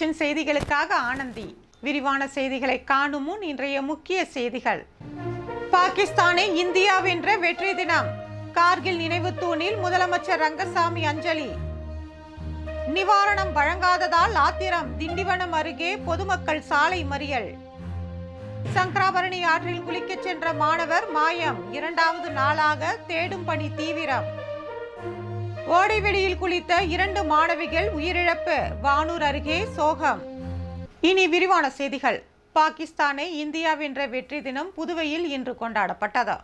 Vision செய்திகளுக்காக ஆனந்தி. விரிவான செய்திகளை காணும் முன் இன்றைய முக்கிய செய்திகள். பாகிஸ்தானை இந்தியா வென்ற வெற்றி தினம். கார்கில் நினைவு தூணில் முதலமைச்சர் ரங்கசாமி அஞ்சலி. நிவாரணம் வழங்காததால் ஆத்திரம் திண்டிவனம் அருகே பொதுமக்கள் சாலை மறியல். சங்கராபரணி ஆற்றில் குளிக்கச் சென்ற மாணவர் மாயம். இரண்டாவது நாளாக தேடும் பணி தீவிரம். ஓடைவெளியில் குளித்த இரண்டு மாணவிகள் உயிரிழப்பு. வானூர் அருகே சோகம். இனி விரிவான செய்திகள். பாகிஸ்தானை இந்தியா வென்ற வெற்றி தினம் புதுவையில் இன்று கொண்டாடப்பட்டது.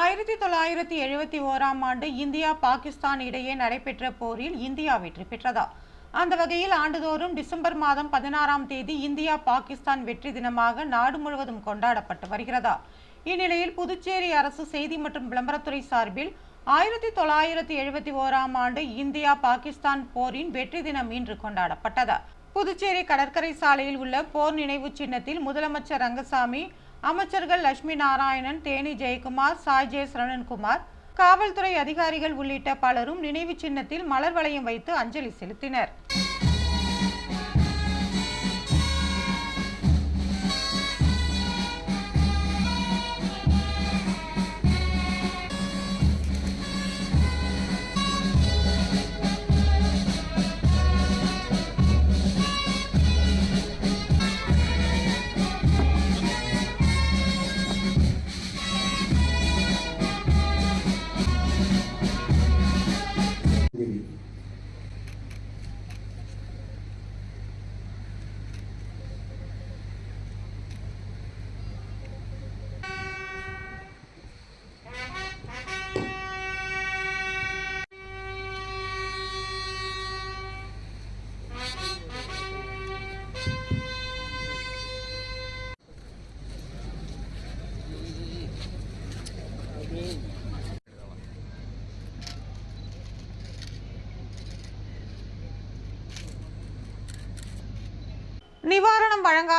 ஆயிரத்தி தொள்ளாயிரத்தி எழுபத்தி ஓராம் ஆண்டு இந்தியா பாகிஸ்தான் இடையே நடைபெற்ற போரில் இந்தியா வெற்றி பெற்றதா. அந்த வகையில் ஆண்டுதோறும் டிசம்பர் மாதம் பதினாறாம் தேதி இந்தியா பாகிஸ்தான் வெற்றி தினமாக நாடு முழுவதும் கொண்டாடப்பட்டு வருகிறதா. இந்நிலையில் புதுச்சேரி அரசு செய்தி மற்றும் விளம்பரத்துறை சார்பில் ஆயிரத்தி தொள்ளாயிரத்தி எழுபத்தி ஓராம் ஆண்டு இந்தியா பாகிஸ்தான் போரின் வெற்றி தினம் இன்று கொண்டாடப்பட்டது. புதுச்சேரி கடற்கரை சாலையில் உள்ள போர் நினைவு சின்னத்தில் முதலமைச்சர் ரங்கசாமி அமைச்சர்கள் லட்சுமி நாராயணன் தேனி ஜெயக்குமார் சாய் ஜே சரவணன்குமார் காவல்துறை அதிகாரிகள் உள்ளிட்ட பலரும் நினைவு சின்னத்தில் மலர் வளையம் வைத்து அஞ்சலி செலுத்தினர்.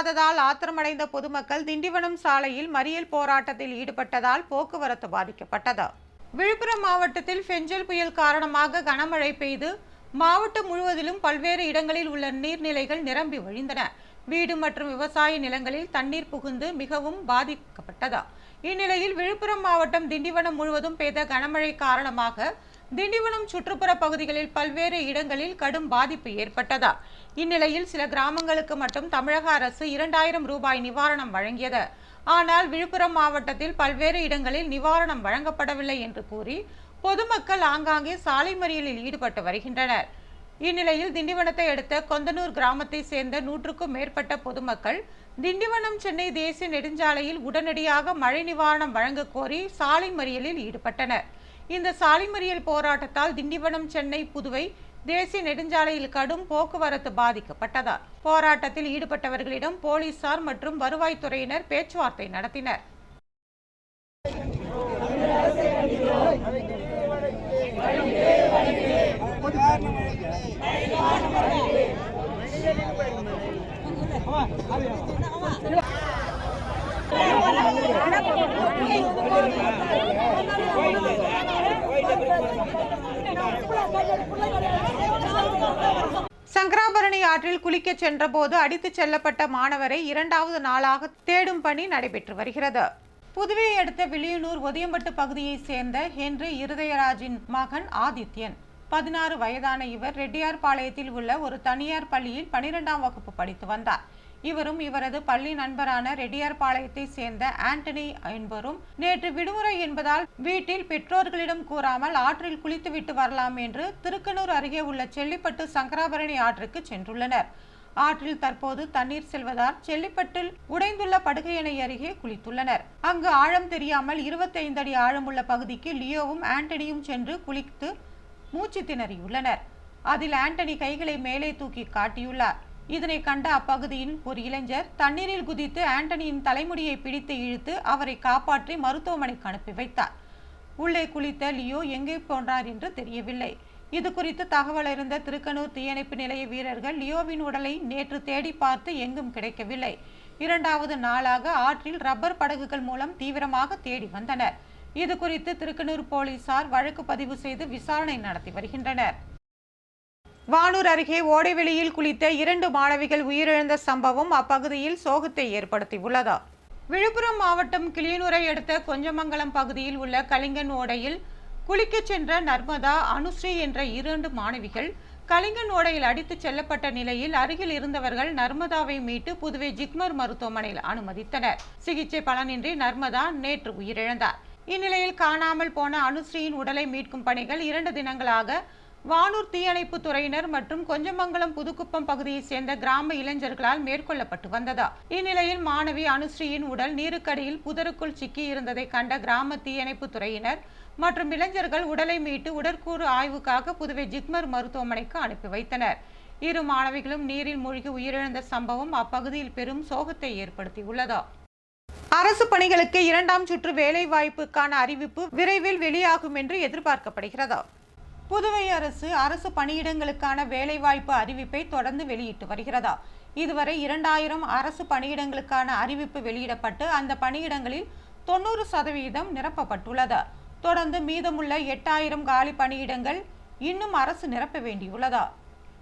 நிவாரணம் ஆத்திரமடைந்த பொதுமக்கள் திண்டிவனம் சாலையில் மறியல் போராட்டத்தில் ஈடுபட்டதால் போக்குவரத்து பாதிக்கப்பட்டது. விழுப்புரம் மாவட்டத்தில் பெஞ்சல் புயல் காரணமாக கனமழை பெய்து மாவட்டம் முழுவதிலும் பல்வேறு இடங்களில் உள்ள நீர்நிலைகள் நிரம்பி வழிந்தன. வீடு மற்றும் விவசாய நிலங்களில் தண்ணீர் புகுந்து மிகவும் பாதிக்கப்பட்டது. இந்நிலையில் விழுப்புரம் மாவட்டம் திண்டிவனம் முழுவதும் பெய்த கனமழை காரணமாக திண்டிவனம் சுற்றுப்புற பகுதிகளில் பல்வேறு இடங்களில் கடும் பாதிப்பு ஏற்பட்டதா? இந்நிலையில் சில கிராமங்களுக்கு மட்டும் தமிழக அரசு இரண்டாயிரம் ரூபாய் நிவாரணம் வழங்கியது. ஆனால் விழுப்புரம் மாவட்டத்தில் பல்வேறு இடங்களில் நிவாரணம் வழங்கப்படவில்லை என்று கூறி பொதுமக்கள் ஆங்காங்கே சாலை மறியலில் ஈடுபட்டு வருகின்றனர். இந்நிலையில் திண்டிவனத்தை அடுத்த கொந்தனூர் கிராமத்தை சேர்ந்த நூற்றுக்கும் மேற்பட்ட பொதுமக்கள் திண்டிவனம் சென்னை தேசிய நெடுஞ்சாலையில் உடனடியாக மழை நிவாரணம் வழங்க கோரி சாலை மறியலில் ஈடுபட்டனர். இந்த சாலைமறியல் போராட்டத்தால் திண்டிவனம் சென்னை புதுவை தேசிய நெடுஞ்சாலையில் கடும் போக்குவரத்து பாதிக்கப்பட்டதால் போராட்டத்தில் ஈடுபட்டவர்களிடம் போலீசார் மற்றும் வருவாய்த்துறையினர் பேச்சுவார்த்தை நடத்தினர் சங்கராபரணி ஆற்றில் குளிக்கச் சென்றபோது அடித்துச் செல்லப்பட்ட மாணவரை இரண்டாவது நாளாக தேடும் பணி நடைபெற்று வருகிறது. புதுவையை அடுத்த விளியனூர் ஒதியம்பட்டு பகுதியைச் சேர்ந்த ஹென்றி இருதயராஜின் மகன் ஆதித்யன். பதினாறு வயதான இவர் ரெட்டியார்பாளையத்தில் உள்ள ஒரு தனியார் பள்ளியில் பனிரெண்டாம் வகுப்பு படித்து வந்தார். இவரும் இவரது பள்ளி நண்பரான ரெட்டியார்பாளையத்தை சேர்ந்த ஆண்டனி என்பவரும் நேற்று விடுமுறை என்பதால் வீட்டில் பெற்றோர்களிடம் கூறாமல் ஆற்றில் குளித்துவிட்டு வரலாம் என்று திருக்கனூர் அருகே உள்ள செல்லிப்பட்டு சங்கராபரணி ஆற்றுக்கு சென்றுள்ளனர். ஆற்றில் தற்போது தண்ணீர் செல்வதால் செல்லிப்பட்டில் உடைந்துள்ள படுகையணை அருகே குளித்துள்ளனர். அங்கு ஆழம் தெரியாமல் இருபத்தைந்து அடி ஆழமுள்ள பகுதிக்கு லியோவும் ஆண்டனியும் சென்று குளித்து மூச்சு திணறியுள்ளனர். அதில் ஆண்டனி கைகளை மேலே தூக்கி காட்டியுள்ளார். இதனை கண்ட அப்பகுதியின் ஒரு இளைஞர் தண்ணீரில் குதித்து ஆண்டனியின் தலைமுடியை பிடித்து இழுத்து அவரை காப்பாற்றி மருத்துவமனைக்கு அனுப்பி வைத்தார். உள்ளே குளித்த லியோ எங்கே போன்றார் என்று தெரியவில்லை. இது குறித்து தகவல் அறிந்த திருக்கனூர் தீயணைப்பு நிலைய வீரர்கள் லியோவின் உடலை நேற்று தேடி பார்த்து எங்கும் கிடைக்கவில்லை. இரண்டாவது நாளாக ஆற்றில் ரப்பர் படகுகள் மூலம் தீவிரமாக தேடி வந்தனர். இது குறித்து திருக்கனூர் போலீசார் வழக்கு பதிவு செய்து விசாரணை நடத்தி வருகின்றனர். வானூர் அருகே ஓடைவெளியில் குளித்த இரண்டு மாணவிகள் உயிரிழந்த சம்பவம் அப்பகுதியில் சோகத்தை ஏற்படுத்தியுள்ளது? விழுப்புரம் மாவட்டம் கிளியனூரை அடுத்த கொஞ்சமங்கலம் பகுதியில் உள்ள கலிங்கன் ஓடையில் குளிக்கச் சென்ற நர்மதா அனுஸ்ரீ என்ற இரண்டு மாணவிகள் கலிங்கன் ஓடையில் அடித்துச் செல்லப்பட்ட நிலையில் அருகில் இருந்தவர்கள் நர்மதாவை மீட்டு புதுவை ஜிப்மர் மருத்துவமனையில் அனுமதித்தனர். சிகிச்சை பலனின்றி நர்மதா நேற்று உயிரிழந்தார். இந்நிலையில் காணாமல் போன அனுஸ்ரீயின் உடலை மீட்கும் பணிகள் இரண்டு தினங்களாக வானூர் தீயணைப்பு துறையினர் மற்றும் கொஞ்சமங்கலம் புதுக்குப்பம் பகுதியைச் சேர்ந்த கிராம இளைஞர்களால் மேற்கொள்ளப்பட்டு வந்ததா? இந்நிலையில் மாணவி அனுஸ்ரீயின் உடல் நீருக்கடியில் புதருக்குள் சிக்கி இருந்ததை கண்ட கிராம தீயணைப்பு துறையினர் மற்றும் இளைஞர்கள் உடலை மீட்டு உடற்கூறு ஆய்வுக்காக புதுவை ஜிப்மர் மருத்துவமனைக்கு அனுப்பி வைத்தனர். இரு மாணவிகளும் நீரில் மூழ்கி உயிரிழந்த சம்பவம் அப்பகுதியில் பெரும் சோகத்தை ஏற்படுத்தியுள்ளதா? அரசு பணிகளுக்கு இரண்டாம் சுற்று வேலைவாய்ப்புக்கான அறிவிப்பு விரைவில் வெளியாகும் என்று எதிர்பார்க்கப்படுகிறது? புதுவை அரசு அரசு பணியிடங்களுக்கான வேலைவாய்ப்பு அறிவிப்பை தொடர்ந்து வெளியிட்டு வருகிறதா? இதுவரை இரண்டாயிரம் அரசு பணியிடங்களுக்கான அறிவிப்பு வெளியிடப்பட்டு அந்த பணியிடங்களில் தொண்ணூறு சதவீதம் நிரப்பப்பட்டுள்ளது. தொடர்ந்து மீதமுள்ள எட்டாயிரம் காலி பணியிடங்கள் இன்னும் அரசு நிரப்ப வேண்டியுள்ளதா?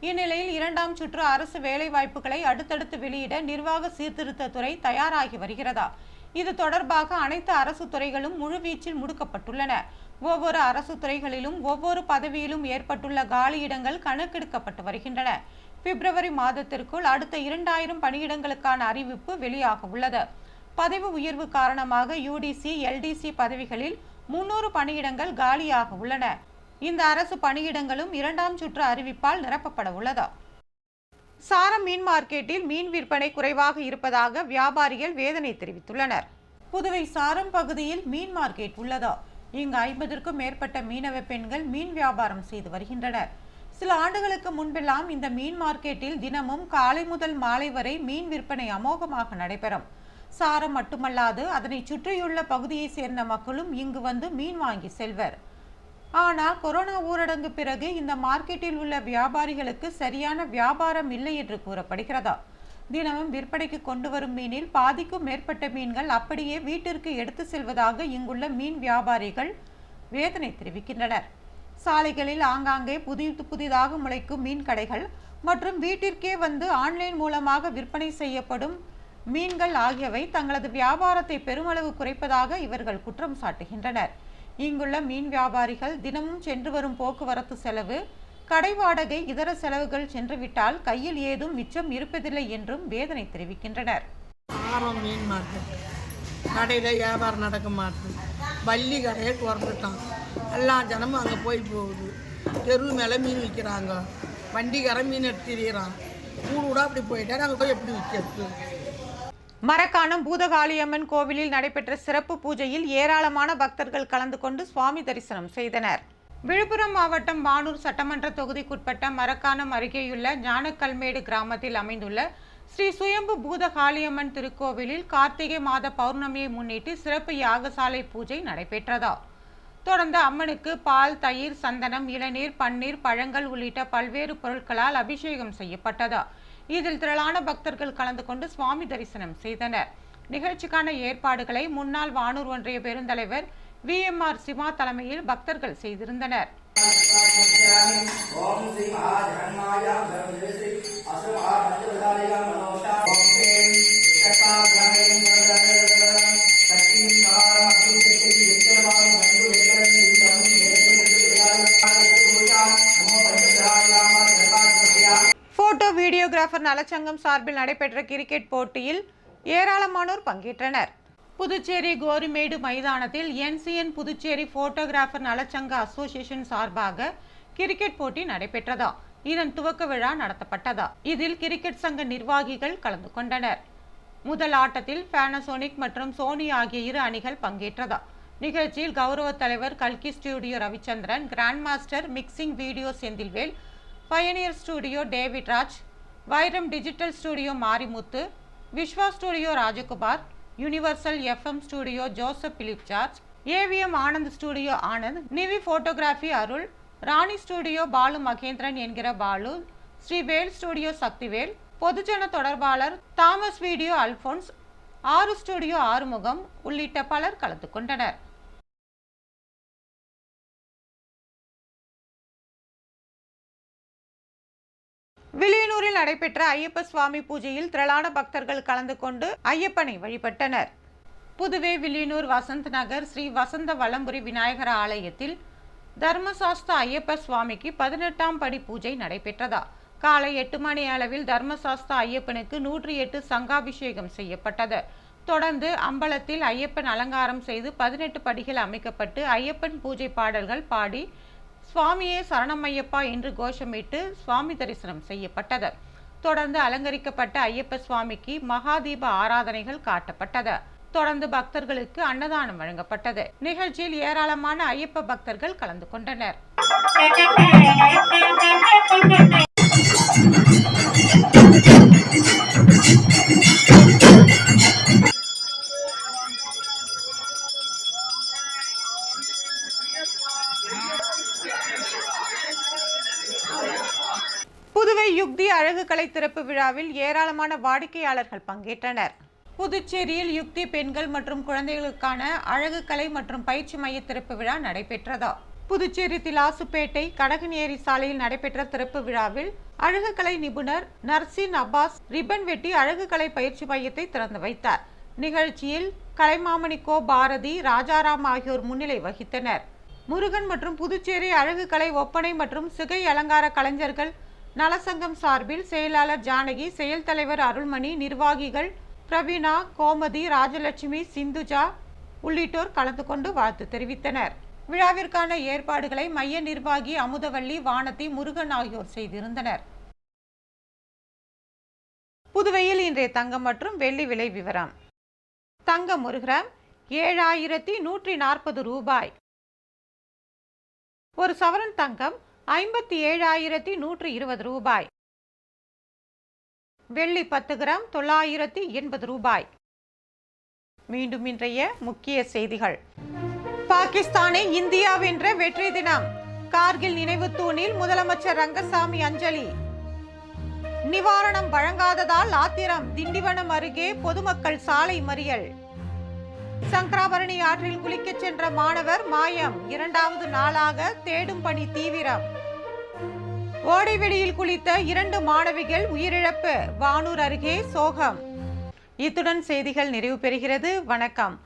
இந்நிலையில் இரண்டாம் சுற்று அரசு வேலைவாய்ப்புகளை அடுத்தடுத்து வெளியிட நிர்வாக சீர்திருத்த துறை தயாராகி வருகிறதா? இது தொடர்பாக அனைத்து அரசு துறைகளும் முழுவீச்சில் முடுக்கப்பட்டுள்ளன. ஒவ்வொரு அரசு துறைகளிலும் ஒவ்வொரு பதவியிலும் ஏற்பட்டுள்ள காலியிடங்கள் கணக்கெடுக்கப்பட்டு வருகின்றன. பிப்ரவரி மாதத்திற்குள் அடுத்த இரண்டாயிரம் பணியிடங்களுக்கான அறிவிப்பு வெளியாக உள்ளது. பதவி உயர்வு காரணமாக யூடிசி எல்டிசி பதவிகளில் முன்னூறு பணியிடங்கள் காலியாக உள்ளன. இந்த அரசு பணியிடங்களும் இரண்டாம் சுற்று அறிவிப்பால் நிரப்பப்பட உள்ளது. சாரம் மீன் மார்க்கெட்டில் மீன் விற்பனை குறைவாக இருப்பதாக வியாபாரிகள் வேதனை தெரிவித்துள்ளனர். புதுவை சாரம் பகுதியில் மீன் மார்க்கெட் உள்ளதா. இங்கு ஐம்பதற்கும் மேற்பட்ட மீனவ பெண்கள் மீன் வியாபாரம் செய்து வருகின்றனர். சில ஆண்டுகளுக்கு முன்பெல்லாம் இந்த மீன் மார்க்கெட்டில் தினமும் காலை முதல் மாலை வரை மீன் விற்பனை அமோகமாக நடைபெறும். சாரம் மட்டுமல்லாது அதனை சுற்றியுள்ள பகுதியை சேர்ந்த மக்களும் இங்கு வந்து மீன் வாங்கி செல்வர். ஆனால் கொரோனா ஊரடங்கு பிறகு இந்த மார்க்கெட்டில் உள்ள வியாபாரிகளுக்கு சரியான வியாபாரம் இல்லை என்று கூறப்படுகிறதா? தினமும் விற்பனைக்கு கொண்டு வரும் மீனில் பாதிக்கும் மேற்பட்ட மீன்கள் அப்படியே வீட்டிற்கு எடுத்து செல்வதாக இங்குள்ள மீன் வியாபாரிகள் வேதனை தெரிவிக்கின்றனர். சாலைகளில் ஆங்காங்கே புதிது புதிதாக முளைக்கும் மீன் கடைகள் மற்றும் வீட்டிற்கே வந்து ஆன்லைன் மூலமாக விற்பனை செய்யப்படும் மீன்கள் ஆகியவை தங்களது வியாபாரத்தை பெருமளவு குறைப்பதாக இவர்கள் குற்றம் சாட்டுகின்றனர். இங்குள்ள மீன் வியாபாரிகள் தினமும் சென்று வரும் போக்குவரத்து செலவு கடை வாடகை இதர செலவுகள் சென்றுவிட்டால் கையில் ஏதும் மிச்சம் இருப்பதில்லை என்றும் வேதனை தெரிவிக்கின்றனர். ஆரம் மீன் மார்க்கெட். கடையில் வியாபாரம் நடக்க மாட்டுது. வள்ளி கடையை திறந்துட்டான். எல்லா ஜனமும் அங்கே போய் போகுது. தெரு மேலே மீன் விற்கிறாங்க வண்டிக்காரன் மீன் எடுத்துறான் கூடு கூட அப்படி போயிட்டா நாங்கள் போய் எப்படி விற்கிறது? மரக்காணம் பூதகாளியம்மன் கோவிலில் நடைபெற்ற சிறப்பு பூஜையில் ஏராளமான பக்தர்கள் கலந்து கொண்டு சுவாமி தரிசனம் செய்தனர். விழுப்புரம் மாவட்டம் வானூர் சட்டமன்ற தொகுதிக்குட்பட்ட மரக்காணம் அருகேயுள்ள ஞானக்கல்மேடு கிராமத்தில் அமைந்துள்ள ஸ்ரீ சுயம்பு பூதகாளியம்மன் திருக்கோவிலில் கார்த்திகை மாத பௌர்ணமியை முன்னிட்டு சிறப்பு யாகசாலை பூஜை நடைபெற்றதா? தொடர்ந்து அம்மனுக்கு பால் தயிர் சந்தனம் இளநீர் பன்னீர் பழங்கள் உள்ளிட்ட பல்வேறு பொருட்களால் அபிஷேகம் செய்யப்பட்டதா? இதில் திரளான பக்தர்கள் கலந்து கொண்டு சுவாமி தரிசனம் செய்தனர். நிகழ்ச்சிக்கான ஏற்பாடுகளை முன்னாள் வானூர் ஒன்றிய பெருந்தலைவர் வி எம் ஆர் சிவா தலைமையில் பக்தர்கள் செய்திருந்தனர். போட்டோ வீடியோகிராஃபர் நலச்சங்கம் சார்பில் நடைபெற்ற கிரிக்கெட் போட்டியில் ஏராளமானோர் பங்கேற்றனர். புதுச்சேரி கோரிமேடு மைதானத்தில் என்சிஎன் புதுச்சேரி போட்டோகிராஃபர் நலச்சங்க அசோசியேஷன் சார்பாக கிரிக்கெட் போட்டி நடைபெற்றதா? இதன் துவக்க விழா நடத்தப்பட்டதா? இதில் கிரிக்கெட் சங்க நிர்வாகிகள் கலந்து கொண்டனர். முதல் ஆட்டத்தில் பேனசோனிக் மற்றும் சோனி ஆகிய இரு அணிகள் பங்கேற்றதா? நிகழ்ச்சியில் கௌரவ தலைவர் கல்கி studio Ravichandran grand master mixing video Senthilvel pioneer studio David Raj Vairam digital studio Marimuthu Vishwa studio Rajakumar universal FM studio Joseph Philip George AVM Anand studio Anand Nivi photography Arul Rani studio Balu Mahendran என்கிற Balu Srivel studio Sakthivel பொதுஜன தொடர்பாளர் Thomas video Alphons ஆறு studio Arumugam உள்ளிட்ட பலர் கலந்து கொண்டனர். வில்லியனூரில் நடைபெற்ற ஐயப்ப சுவாமி பூஜையில் திரளான பக்தர்கள் கலந்து கொண்டு ஐயப்பனை வழிபட்டனர். புதுவை வில்லியனூர் வசந்த் நகர் ஸ்ரீ வசந்த வலம்புரி விநாயகர் ஆலயத்தில் தர்மசாஸ்த ஐயப்ப சுவாமிக்கு பதினெட்டாம் படி பூஜை நடைபெற்றதா? காலை எட்டு மணி அளவில் தர்மசாஸ்த ஐயப்பனுக்கு நூற்றி எட்டு சங்காபிஷேகம் செய்யப்பட்டது. தொடர்ந்து அம்பலத்தில் ஐயப்பன் அலங்காரம் செய்து பதினெட்டு படிகள் அமைக்கப்பட்டு ஐயப்பன் பூஜை பாடல்கள் பாடி சுவாமியே சரணமையப்பா என்று கோஷமிட்டு சுவாமி தரிசனம் செய்யப்பட்டது. தொடர்ந்து அலங்கரிக்கப்பட்ட ஐயப்ப சுவாமிக்கு மகாதீப ஆராதனைகள் காட்டப்பட்டது. தொடர்ந்து பக்தர்களுக்கு அன்னதானம் வழங்கப்பட்டது. நிகழ்ச்சியில் ஏராளமான ஐயப்ப பக்தர்கள் கலந்து கொண்டனர். Thank you. அழகு கலை திறப்பு விழாவில் ஏராளமான வாடிக்கையாளர்கள் பங்கேற்றனர். புதுச்சேரியில் யுக்தி பெண்கள் மற்றும் குழந்தைகளுக்கான அழகு கலை மற்றும் பயிற்சி மைய திறப்பு விழா நடைபெற்றதா. புதுச்சேரி திலாசுப்பேட்டை கடகநேரி சாலையில் நடைபெற்ற திறப்பு விழாவில் அழகுக்கலை நிபுணர் நர்சின் அப்பாஸ் ரிப்பன் வெட்டி அழகுக்கலை பயிற்சி மையத்தை திறந்து வைத்தார். நிகழ்ச்சியில் கலைமாமணி கோ பாரதி ராஜாராம் ஆகியோர் முன்னிலை வகித்தனர். முருகன் மற்றும் புதுச்சேரி அழகுக்கலை ஒப்பனை மற்றும் சிகை அலங்கார கலைஞர்கள் நலசங்கம் சார்பில் செயலாளர் ஜானகி செயல் தலைவர் அருள்மணி நிர்வாகிகள் பிரவீனா கோமதி ராஜலட்சுமி சிந்துஜா உள்ளிட்டோர் கலந்து கொண்டு வாழ்த்து தெரிவித்தனர். விழாவிற்கான ஏற்பாடுகளை மைய நிர்வாகி அமுதவள்ளி வானதி முருகன் ஆகியோர் செய்திருந்தனர். புதுவையில் இன்றைய தங்கம் மற்றும் வெள்ளி விலை விவரம். தங்கம் ஒரு கிராம் ஏழாயிரத்தி நூற்றி நாற்பது ரூபாய். ஒரு சவரன் தங்கம் ஐம்பத்தி ஏழாயிரத்தி நூற்று இருபது ரூபாய். வெள்ளி பத்து கிராம் தொள்ளாயிரத்தி எண்பது ரூபாய். மீண்டும் இன்றைய முக்கிய செய்திகள். பாகிஸ்தானை இந்தியா வென்ற வெற்றி தினம். கார்கில் நினைவு தூணில் முதலமைச்சர் ரங்கசாமி அஞ்சலி. நிவாரணம் வழங்காததால் ஆத்திரம். திண்டிவனம் அருகே பொதுமக்கள் சாலை மறியல். சங்கராபரணி ஆற்றில் குளிக்கச் சென்ற மாணவர் மாயம். இரண்டாவது நாளாக தேடும் பணி தீவிரம். ஓடைவெளியில் குளித்த இரண்டு மாணவிகள் உயிரிழப்பு. வானூர் அருகே சோகம். இத்துடன் செய்திகள் நிறைவு பெறுகிறது. வணக்கம்.